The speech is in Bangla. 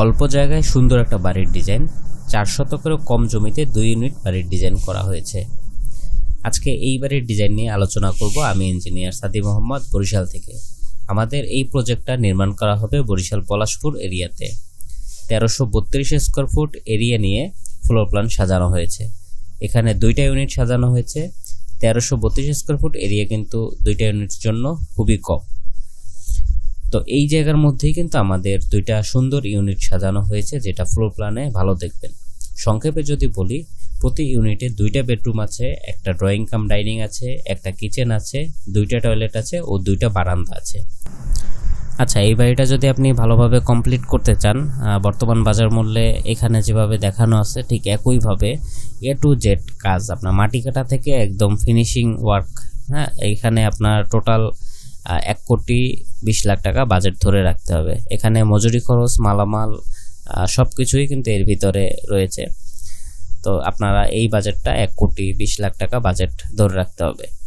অল্প জায়গায় সুন্দর একটা বাড়ির ডিজাইন, চার শতকেরও কম জমিতে দুই ইউনিট বাড়ির ডিজাইন করা হয়েছে। আজকে এই বাড়ির ডিজাইন নিয়ে আলোচনা করব আমি ইঞ্জিনিয়ার সাদি মোহাম্মদ বরিশাল থেকে। আমাদের এই প্রজেক্টটা নির্মাণ করা হবে বরিশাল পলাশপুর এরিয়াতে। তেরোশো বত্রিশ স্কোয়ার ফুট এরিয়া নিয়ে ফ্লোর প্ল্যান সাজানো হয়েছে। এখানে দুইটা ইউনিট সাজানো হয়েছে। তেরোশো বত্রিশ স্কোয়ার ফুট এরিয়া কিন্তু দুইটা ইউনিটের জন্য খুবই কম। তো এই জায়গার মধ্যেই কিন্তু আমাদের দুইটা সুন্দর ইউনিট সাজানো হয়েছে, যেটা ফ্লোর প্ল্যানে ভালো দেখবেন। সংক্ষেপে যদি বলি, প্রতি ইউনিটে দুইটা বেডরুম আছে, একটা ড্রয়িং কাম ডাইনিং আছে, একটা কিচেন আছে, দুইটা টয়লেট আছে ও দুইটা বারান্দা আছে। আচ্ছা এই বাড়িটা যদি আপনি ভালোভাবে কমপ্লিট করতে চান বর্তমান বাজার মূল্যে এখানে যেভাবে দেখানো আছে, ঠিক একইভাবে এ টু জেড কাজ। আপনার মাটি কাটা থেকে একদম ফিনিশিং ওয়ার্ক হ্যাঁ এইখানে আপনার টোটাল এক কোটি বিশ লাখ টাকা বাজেট ধরে রাখতে হবে। এখানে মজুরি খরচ, মালামাল সব কিছুই কিন্তু এর ভিতরে রয়েছে। তো আপনারা এই বাজেটটা এক কোটি বিশ লাখ টাকা বাজেট ধরে রাখতে হবে।